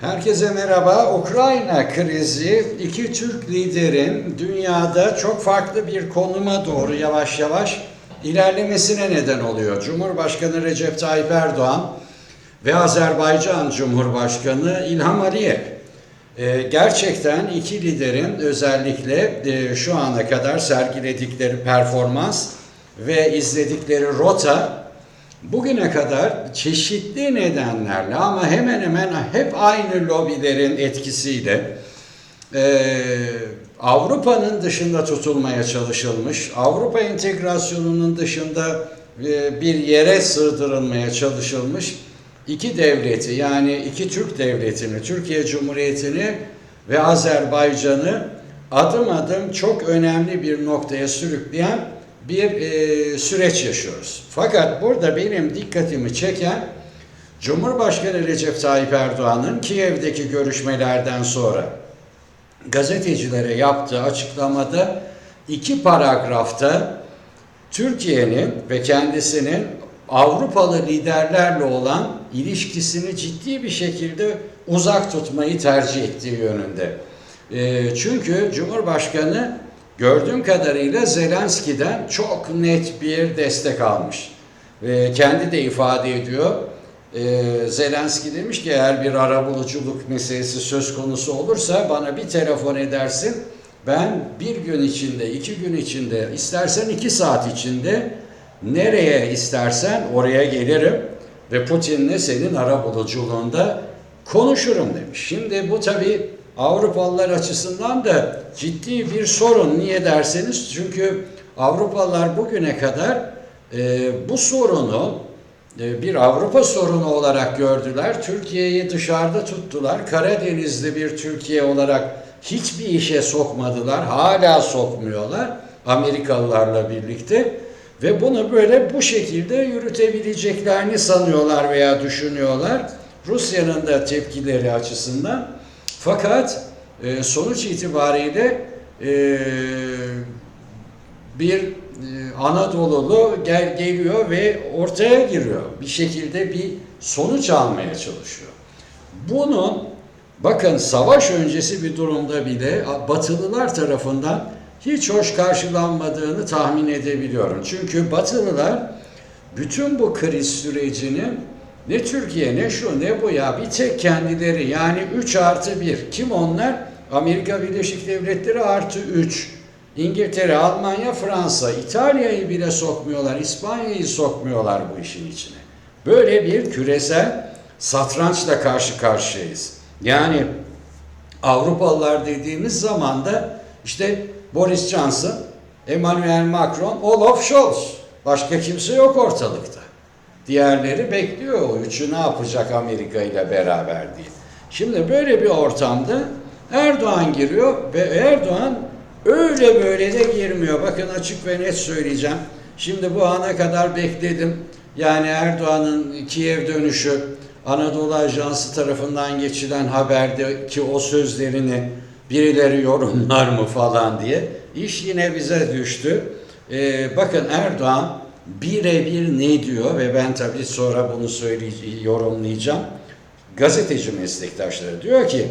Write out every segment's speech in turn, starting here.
Herkese merhaba. Ukrayna krizi iki Türk liderin dünyada çok farklı bir konuma doğru yavaş yavaş ilerlemesine neden oluyor. Cumhurbaşkanı Recep Tayyip Erdoğan ve Azerbaycan Cumhurbaşkanı İlham Aliyev. Ee, gerçekten iki liderin özellikle e, şu ana kadar sergiledikleri performans ve izledikleri rota bugüne kadar çeşitli nedenlerle ama hemen hemen hep aynı lobilerin etkisiyle e, Avrupa'nın dışında tutulmaya çalışılmış, Avrupa entegrasyonunun dışında e, bir yere sığdırılmaya çalışılmış iki devleti yani iki Türk devletini, Türkiye Cumhuriyeti'ni ve Azerbaycan'ı adım adım çok önemli bir noktaya sürükleyen bir e, süreç yaşıyoruz. Fakat burada benim dikkatimi çeken Cumhurbaşkanı Recep Tayyip Erdoğan'ın Kiev'deki görüşmelerden sonra gazetecilere yaptığı açıklamada iki paragrafta Türkiye'nin ve kendisinin Avrupalı liderlerle olan ilişkisini ciddi bir şekilde uzak tutmayı tercih ettiği yönünde. E, çünkü Cumhurbaşkanı gördüğüm kadarıyla Zelenski'den çok net bir destek almış. Ve kendi de ifade ediyor. E, Zelenski demiş ki eğer bir arabuluculuk meselesi söz konusu olursa bana bir telefon edersin. Ben bir gün içinde, iki gün içinde, istersen iki saat içinde nereye istersen oraya gelirim ve Putin'le senin arabuluculuğunda konuşurum demiş. Şimdi bu tabi Avrupalılar açısından da ciddi bir sorun. Niye derseniz çünkü Avrupalılar bugüne kadar e, bu sorunu e, bir Avrupa sorunu olarak gördüler. Türkiye'yi dışarıda tuttular. Karadeniz'de bir Türkiye olarak hiçbir işe sokmadılar. Hala sokmuyorlar Amerikalılarla birlikte. Ve bunu böyle bu şekilde yürütebileceklerini sanıyorlar veya düşünüyorlar. Rusya'nın da tepkileri açısından. Fakat e, sonuç itibariyle e, bir e, Anadolu'lu gel, geliyor ve ortaya giriyor. Bir şekilde bir sonuç almaya çalışıyor. Bunun bakın savaş öncesi bir durumda bile Batılılar tarafından hiç hoş karşılanmadığını tahmin edebiliyorum. Çünkü Batılılar bütün bu kriz sürecini ne Türkiye ne şu ne bu ya bir tek kendileri yani 3 artı 1 kim onlar? Amerika Birleşik Devletleri artı 3 İngiltere, Almanya, Fransa, İtalya'yı bile sokmuyorlar, İspanya'yı sokmuyorlar bu işin içine. Böyle bir küresel satrançla karşı karşıyayız. Yani Avrupalılar dediğimiz zaman da işte Boris Johnson, Emmanuel Macron, Olaf Scholz. Başka kimse yok ortalıkta. Diğerleri bekliyor o üçü ne yapacak Amerika ile beraber diye. Şimdi böyle bir ortamda Erdoğan giriyor ve Erdoğan öyle böyle de girmiyor. Bakın açık ve net söyleyeceğim. Şimdi bu ana kadar bekledim. Yani Erdoğan'ın Kiev dönüşü Anadolu Ajansı tarafından geçilen haberde ki o sözlerini birileri yorumlar mı falan diye. İş yine bize düştü. Ee, bakın Erdoğan birebir ne diyor ve ben tabii sonra bunu söyleyeceğim, yorumlayacağım. Gazeteci meslektaşları diyor ki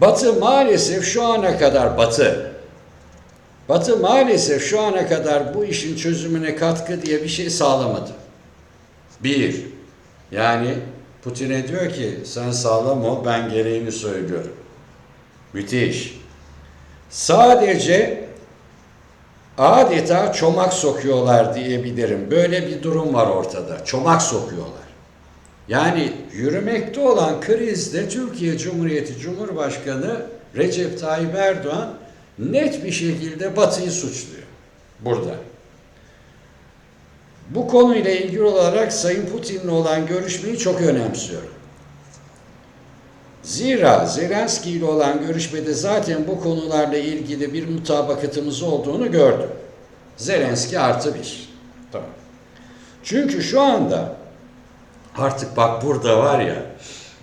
Batı maalesef şu ana kadar Batı Batı maalesef şu ana kadar bu işin çözümüne katkı diye bir şey sağlamadı. Bir, yani Putin'e diyor ki sen sağlam ol ben gereğini söylüyorum. Müthiş. Sadece adeta çomak sokuyorlar diyebilirim. Böyle bir durum var ortada. Çomak sokuyorlar. Yani yürümekte olan krizde Türkiye Cumhuriyeti Cumhurbaşkanı Recep Tayyip Erdoğan net bir şekilde Batı'yı suçluyor. Burada. Bu konuyla ilgili olarak Sayın Putin'le olan görüşmeyi çok önemsiyorum. Zira Zelenski ile olan görüşmede zaten bu konularla ilgili bir mutabakatımız olduğunu gördüm. Zelenski artı bir. Tamam. Çünkü şu anda artık bak burada var ya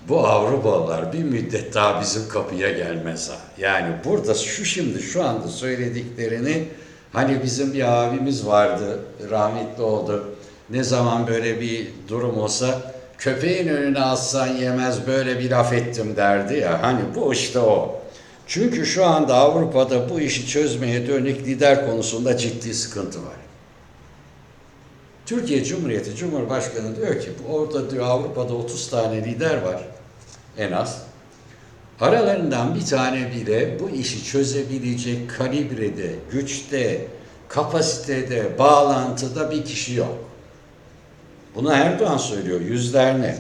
bu Avrupalılar bir müddet daha bizim kapıya gelmez ha. Yani burada şu şimdi şu anda söylediklerini hani bizim bir abimiz vardı rahmetli oldu. Ne zaman böyle bir durum olsa köpeğin önüne assan yemez böyle bir laf ettim derdi ya. Hani bu işte o. Çünkü şu anda Avrupa'da bu işi çözmeye dönük lider konusunda ciddi sıkıntı var. Türkiye Cumhuriyeti Cumhurbaşkanı diyor ki orada diyor Avrupa'da 30 tane lider var en az. Aralarından bir tane bile bu işi çözebilecek kalibrede, güçte, kapasitede, bağlantıda bir kişi yok. Bunu Erdoğan söylüyor yüzlerine.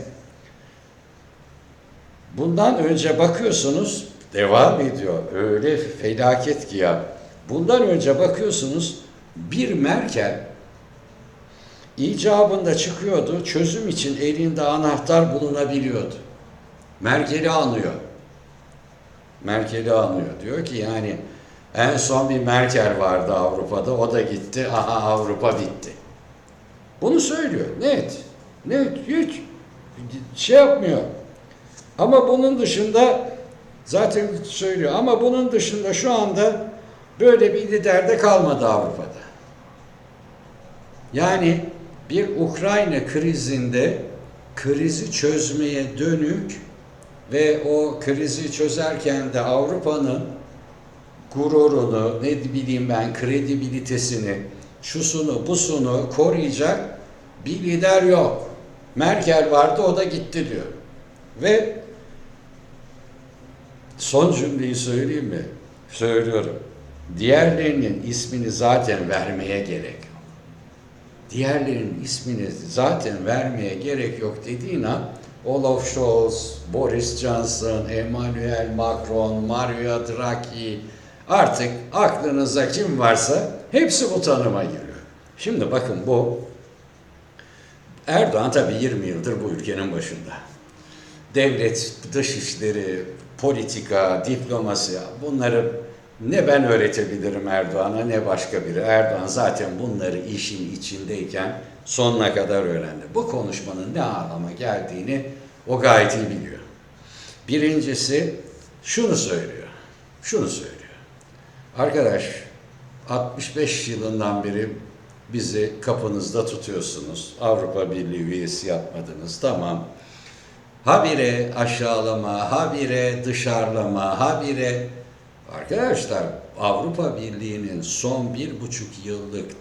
Bundan önce bakıyorsunuz devam ediyor. Öyle felaket ki ya. Bundan önce bakıyorsunuz bir Merkel icabında çıkıyordu. Çözüm için elinde anahtar bulunabiliyordu. Merkel'i anıyor. Merkel'i anıyor. Diyor ki yani en son bir Merkel vardı Avrupa'da. O da gitti. Aha Avrupa bitti. Bunu söylüyor. Net. Net. Hiç şey yapmıyor. Ama bunun dışında zaten söylüyor. Ama bunun dışında şu anda böyle bir lider de kalmadı Avrupa'da. Yani bir Ukrayna krizinde krizi çözmeye dönük ve o krizi çözerken de Avrupa'nın gururunu, ne bileyim ben kredibilitesini, şusunu, busunu koruyacak bir lider yok. Merkel vardı o da gitti diyor. Ve son cümleyi söyleyeyim mi? Söylüyorum. Diğerlerinin ismini zaten vermeye gerek. Diğerlerinin ismini zaten vermeye gerek yok dediğin an Olaf Scholz, Boris Johnson, Emmanuel Macron, Mario Draghi artık aklınıza kim varsa hepsi bu tanıma giriyor. Şimdi bakın bu Erdoğan tabii 20 yıldır bu ülkenin başında. Devlet, dışişleri, politika, diplomasi bunları ne ben öğretebilirim Erdoğan'a ne başka biri. Erdoğan zaten bunları işin içindeyken sonuna kadar öğrendi. Bu konuşmanın ne anlama geldiğini o gayet iyi biliyor. Birincisi şunu söylüyor. Şunu söylüyor. Arkadaş 65 yılından beri bizi kapınızda tutuyorsunuz. Avrupa Birliği üyesi yapmadınız. Tamam. Habire aşağılama, habire dışarılama, habire Arkadaşlar Avrupa Birliği'nin son bir buçuk yıllık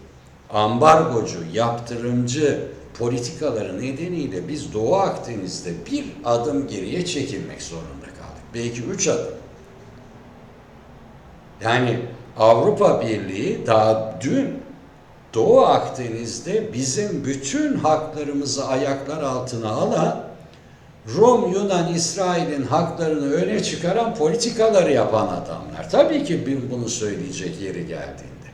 ambargocu, yaptırımcı politikaları nedeniyle biz Doğu Akdeniz'de bir adım geriye çekilmek zorunda kaldık. Belki üç adım. Yani Avrupa Birliği daha dün Doğu Akdeniz'de bizim bütün haklarımızı ayaklar altına alan Rum, Yunan, İsrail'in haklarını öne çıkaran politikaları yapan adamlar. Tabii ki bir bunu söyleyecek yeri geldiğinde.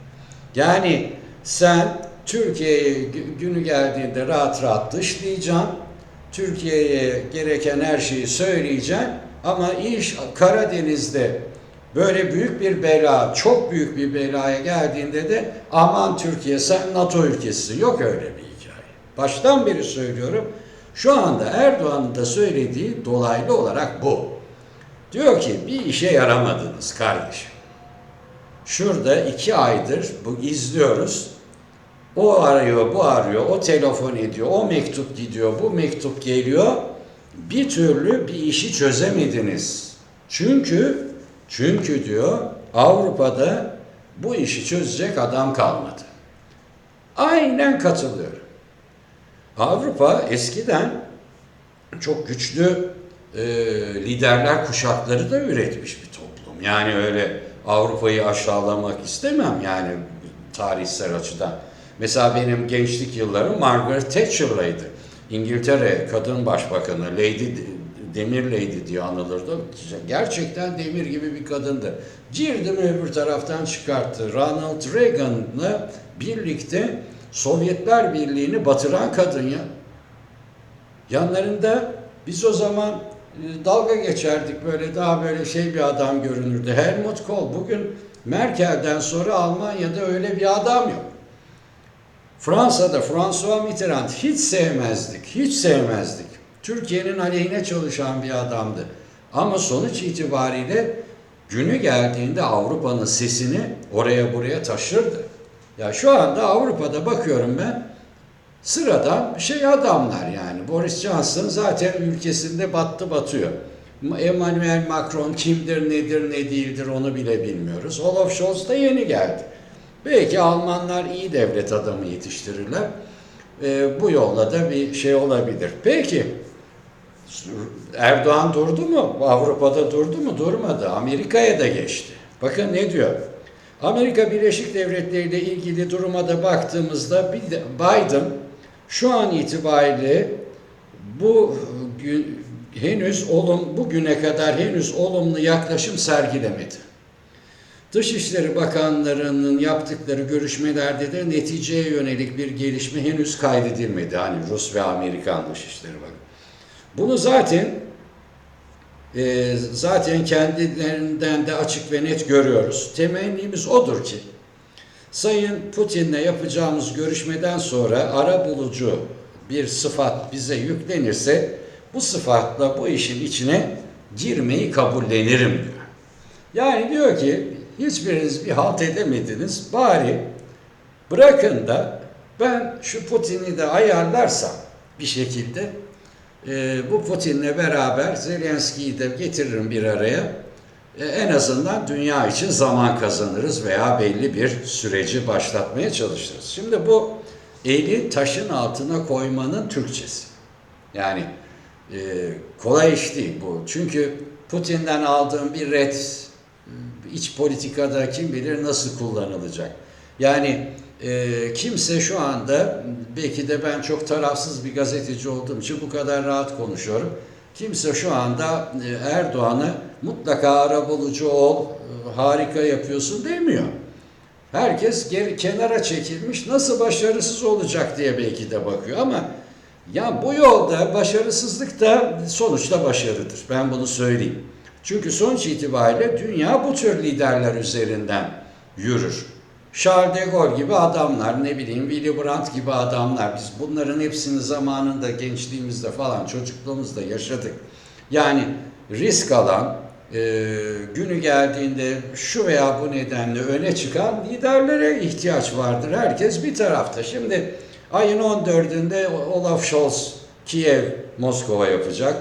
Yani sen Türkiye'ye günü geldiğinde rahat rahat dışlayacaksın. Türkiye'ye gereken her şeyi söyleyeceksin. Ama iş Karadeniz'de böyle büyük bir bela, çok büyük bir belaya geldiğinde de aman Türkiye sen NATO ülkesi. Yok öyle bir hikaye. Baştan beri söylüyorum. Şu anda Erdoğan'ın da söylediği dolaylı olarak bu. Diyor ki bir işe yaramadınız kardeşim. Şurada iki aydır bu izliyoruz. O arıyor, bu arıyor, o telefon ediyor, o mektup gidiyor, bu mektup geliyor. Bir türlü bir işi çözemediniz. Çünkü çünkü diyor Avrupa'da bu işi çözecek adam kalmadı. Aynen katılıyorum. Avrupa eskiden çok güçlü e, liderler kuşakları da üretmiş bir toplum. Yani öyle Avrupa'yı aşağılamak istemem yani tarihsel açıdan. Mesela benim gençlik yıllarım Margaret Thatcher'laydı. İngiltere kadın başbakanı Lady Demir Lady diye anılırdı. Gerçekten demir gibi bir kadındı. Girdi öbür taraftan çıkarttı. Ronald Reagan'la birlikte Sovyetler Birliği'ni batıran kadın ya. Yanlarında biz o zaman e, dalga geçerdik böyle daha böyle şey bir adam görünürdü. Helmut Kohl bugün Merkel'den sonra Almanya'da öyle bir adam yok. Fransa'da François Mitterrand hiç sevmezdik, hiç sevmezdik. Türkiye'nin aleyhine çalışan bir adamdı. Ama sonuç itibariyle günü geldiğinde Avrupa'nın sesini oraya buraya taşırdı. Ya şu anda Avrupa'da bakıyorum ben Sıradan şey adamlar yani. Boris Johnson zaten ülkesinde battı batıyor. Emmanuel Macron kimdir, nedir, ne değildir onu bile bilmiyoruz. Olaf Scholz da yeni geldi. Belki Almanlar iyi devlet adamı yetiştirirler. Ee, bu yolla da bir şey olabilir. Peki Erdoğan durdu mu? Avrupa'da durdu mu? Durmadı. Amerika'ya da geçti. Bakın ne diyor? Amerika Birleşik Devletleri ile ilgili duruma da baktığımızda Biden şu an itibariyle bu henüz olum bugüne kadar henüz olumlu yaklaşım sergilemedi. Dışişleri Bakanlarının yaptıkları görüşmelerde de neticeye yönelik bir gelişme henüz kaydedilmedi. Hani Rus ve Amerikan Dışişleri Bakanı. Bunu zaten e, zaten kendilerinden de açık ve net görüyoruz. Temennimiz odur ki Sayın Putin'le yapacağımız görüşmeden sonra ara bulucu bir sıfat bize yüklenirse bu sıfatla bu işin içine girmeyi kabullenirim diyor. Yani diyor ki hiçbiriniz bir halt edemediniz bari bırakın da ben şu Putin'i de ayarlarsam bir şekilde e, bu Putin'le beraber Zelenski'yi de getiririm bir araya. E, en azından dünya için zaman kazanırız veya belli bir süreci başlatmaya çalışırız. Şimdi bu eli taşın altına koymanın Türkçesi. Yani e, kolay iş değil bu. Çünkü Putin'den aldığım bir red iç politikada kim bilir nasıl kullanılacak. Yani e, kimse şu anda belki de ben çok tarafsız bir gazeteci olduğum için bu kadar rahat konuşuyorum. Kimse şu anda e, Erdoğan'a mutlaka arabulucu ol, e, harika yapıyorsun demiyor. Herkes geri kenara çekilmiş nasıl başarısız olacak diye belki de bakıyor ama ya bu yolda başarısızlık da sonuçta başarıdır. Ben bunu söyleyeyim. Çünkü sonuç itibariyle dünya bu tür liderler üzerinden yürür. Charles de Gaulle gibi adamlar, ne bileyim Willy Brandt gibi adamlar. Biz bunların hepsini zamanında, gençliğimizde falan, çocukluğumuzda yaşadık. Yani risk alan, e, günü geldiğinde şu veya bu nedenle öne çıkan liderlere ihtiyaç vardır. Herkes bir tarafta. Şimdi ayın 14'ünde Olaf Scholz Kiev, Moskova yapacak.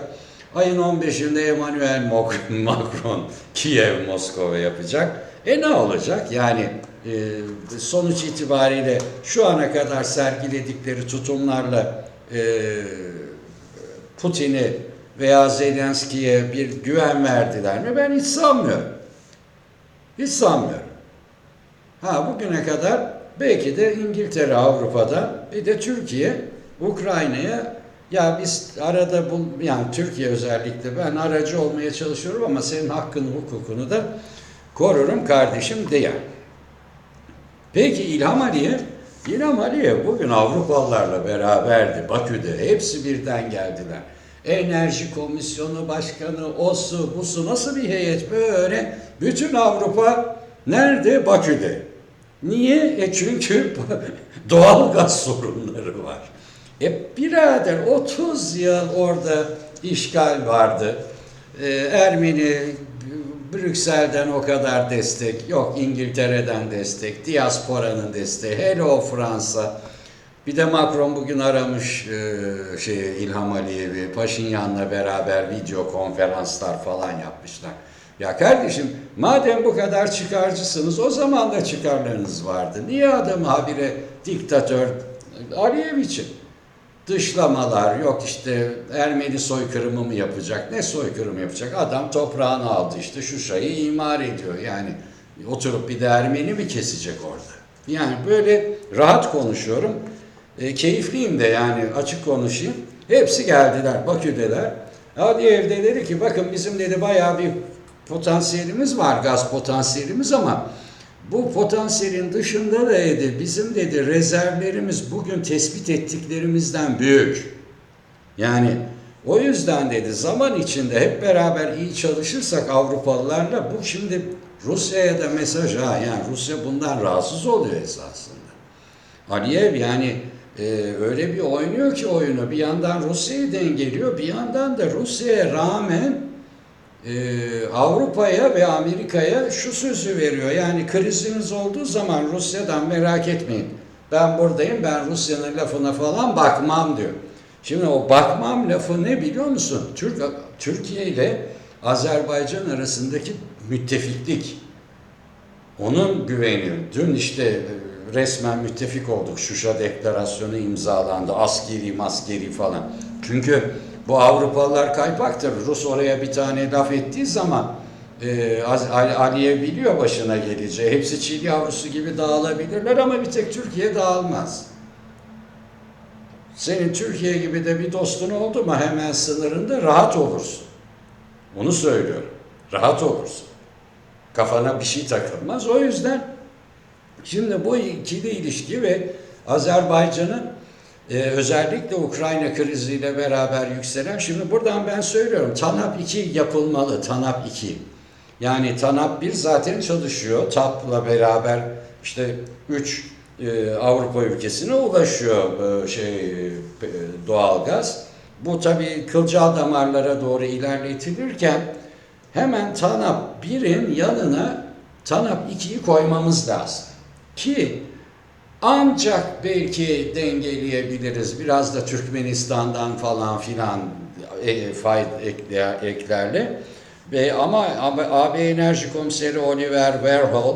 Ayın 15'inde Emmanuel Macron Kiev, Moskova yapacak. E ne olacak? Yani e, sonuç itibariyle şu ana kadar sergiledikleri tutumlarla e, Putin'i veya Zelenski'ye bir güven verdiler mi? Ben hiç sanmıyorum. Hiç sanmıyorum. Ha bugüne kadar belki de İngiltere Avrupa'da bir de Türkiye Ukrayna'ya ya biz arada bu yani Türkiye özellikle ben aracı olmaya çalışıyorum ama senin hakkını hukukunu da korurum kardeşim diye. Peki İlham Aliyev? İlham Aliyev bugün Avrupalılarla beraberdi Bakü'de. Hepsi birden geldiler. Enerji Komisyonu Başkanı, o su, bu su nasıl bir heyet böyle? Bütün Avrupa nerede? Bakü'de. Niye? E çünkü doğal gaz sorunları var. E birader 30 yıl orada işgal vardı. E, Ermeni Brüksel'den o kadar destek, yok İngiltere'den destek, diasporanın desteği, hele o Fransa. Bir de Macron bugün aramış e, şey İlham Aliyev'i, Paşinyan'la beraber video konferanslar falan yapmışlar. Ya kardeşim madem bu kadar çıkarcısınız o zaman da çıkarlarınız vardı. Niye adamı habire diktatör Aliyev için? Dışlamalar, yok işte Ermeni soykırımı mı yapacak, ne soykırım yapacak? Adam toprağını aldı işte şu şeyi imar ediyor. Yani oturup bir de Ermeni mi kesecek orada? Yani böyle rahat konuşuyorum. E, keyifliyim de yani açık konuşayım. Hepsi geldiler, Bakü'deler. Hadi evde dedi ki bakın bizim dedi bayağı bir potansiyelimiz var, gaz potansiyelimiz ama bu potansiyelin dışında da dedi, bizim dedi rezervlerimiz bugün tespit ettiklerimizden büyük. Yani o yüzden dedi zaman içinde hep beraber iyi çalışırsak Avrupalılarla bu şimdi Rusya'ya da mesaj ha yani Rusya bundan rahatsız oluyor esasında. Aliyev yani e, öyle bir oynuyor ki oyunu bir yandan Rusya'yı dengeliyor bir yandan da Rusya'ya rağmen e, Avrupa'ya ve Amerika'ya şu sözü veriyor. Yani kriziniz olduğu zaman Rusya'dan merak etmeyin. Ben buradayım, ben Rusya'nın lafına falan bakmam diyor. Şimdi o bakmam lafı ne biliyor musun? Türk Türkiye ile Azerbaycan arasındaki müttefiklik. Onun güveni. Dün işte e, resmen müttefik olduk. Şuşa deklarasyonu imzalandı. Askeri maskeri falan. Çünkü bu Avrupalılar kaypaktır. Rus oraya bir tane laf ettiği zaman e, Aliye biliyor başına geleceği. Hepsi çiğ yavrusu gibi dağılabilirler ama bir tek Türkiye dağılmaz. Senin Türkiye gibi de bir dostun oldu mu hemen sınırında rahat olursun. Onu söylüyorum. Rahat olursun. Kafana bir şey takılmaz. O yüzden şimdi bu ikili ilişki ve Azerbaycan'ın e, özellikle Ukrayna kriziyle beraber yükselen, şimdi buradan ben söylüyorum TANAP 2 yapılmalı, TANAP 2. Yani TANAP 1 zaten çalışıyor. TAP'la beraber işte 3 Avrupa ülkesine ulaşıyor e, şey e, doğalgaz. Bu tabii kılcal damarlara doğru ilerletilirken hemen TANAP 1'in yanına TANAP 2'yi koymamız lazım. Ki ancak belki dengeleyebiliriz. Biraz da Türkmenistan'dan falan filan e, fayda ekle- eklerle. Ve ama AB Enerji Komiseri Oliver Verhol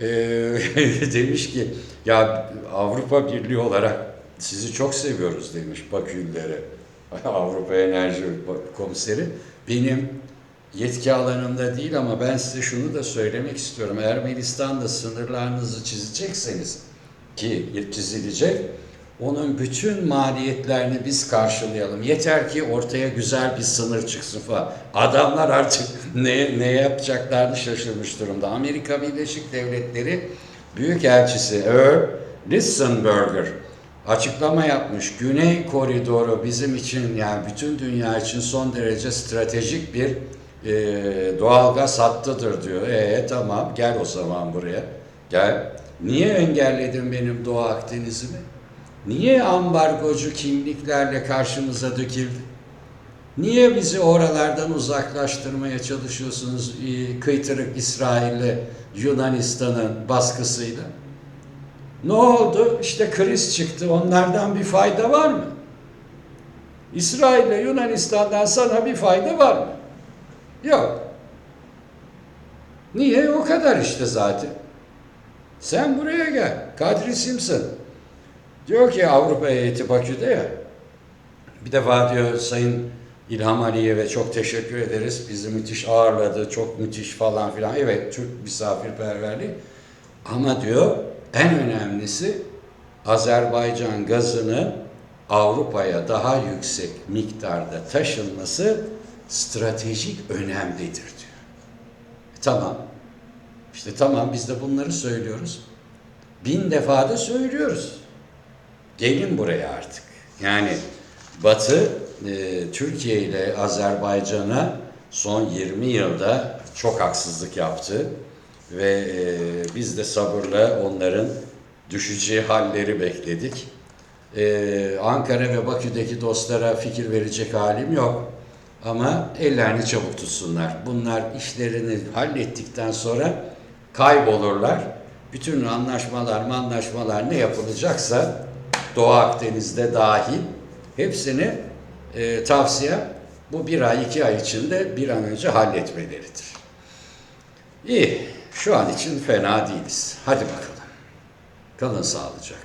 e, demiş ki ya Avrupa Birliği olarak sizi çok seviyoruz demiş Bakü'lülere. Avrupa Enerji Komiseri benim yetki alanımda değil ama ben size şunu da söylemek istiyorum. Ermenistan'da sınırlarınızı çizecekseniz ki çizilecek onun bütün maliyetlerini biz karşılayalım. Yeter ki ortaya güzel bir sınır çıksın falan. Adamlar artık ne, ne yapacaklarını şaşırmış durumda. Amerika Birleşik Devletleri Büyükelçisi Earl Listenberger açıklama yapmış. Güney koridoru bizim için yani bütün dünya için son derece stratejik bir e, doğalgaz hattıdır diyor. E tamam gel o zaman buraya. Gel. Niye engelledin benim Doğu Akdeniz'imi? Niye ambargocu kimliklerle karşımıza döküldü? Niye bizi oralardan uzaklaştırmaya çalışıyorsunuz e, kıytırık İsrail'le Yunanistan'ın baskısıyla? Ne oldu? İşte kriz çıktı. Onlardan bir fayda var mı? İsrail'le Yunanistan'dan sana bir fayda var mı? Yok. Niye? O kadar işte zaten. Sen buraya gel. Kadri Simpson. Diyor ki Avrupa heyeti Bakü'de ya. Bir defa diyor Sayın İlham Aliyev'e çok teşekkür ederiz. Bizi müthiş ağırladı. Çok müthiş falan filan. Evet Türk misafirperverliği. Ama diyor en önemlisi Azerbaycan gazını Avrupa'ya daha yüksek miktarda taşınması stratejik önemlidir diyor. Tamam. İşte tamam biz de bunları söylüyoruz. Bin defa da söylüyoruz. Gelin buraya artık. Yani Batı e, Türkiye ile Azerbaycan'a son 20 yılda çok haksızlık yaptı ve e, biz de sabırla onların düşeceği halleri bekledik. E, Ankara ve Bakü'deki dostlara fikir verecek halim yok. Ama ellerini çabuk tutsunlar. Bunlar işlerini hallettikten sonra kaybolurlar. Bütün anlaşmalar, anlaşmalar ne yapılacaksa Doğu Akdeniz'de dahil hepsini e, tavsiye bu bir ay iki ay içinde bir an önce halletmeleridir. İyi, şu an için fena değiliz. Hadi bakalım. Kalın sağlıcakla.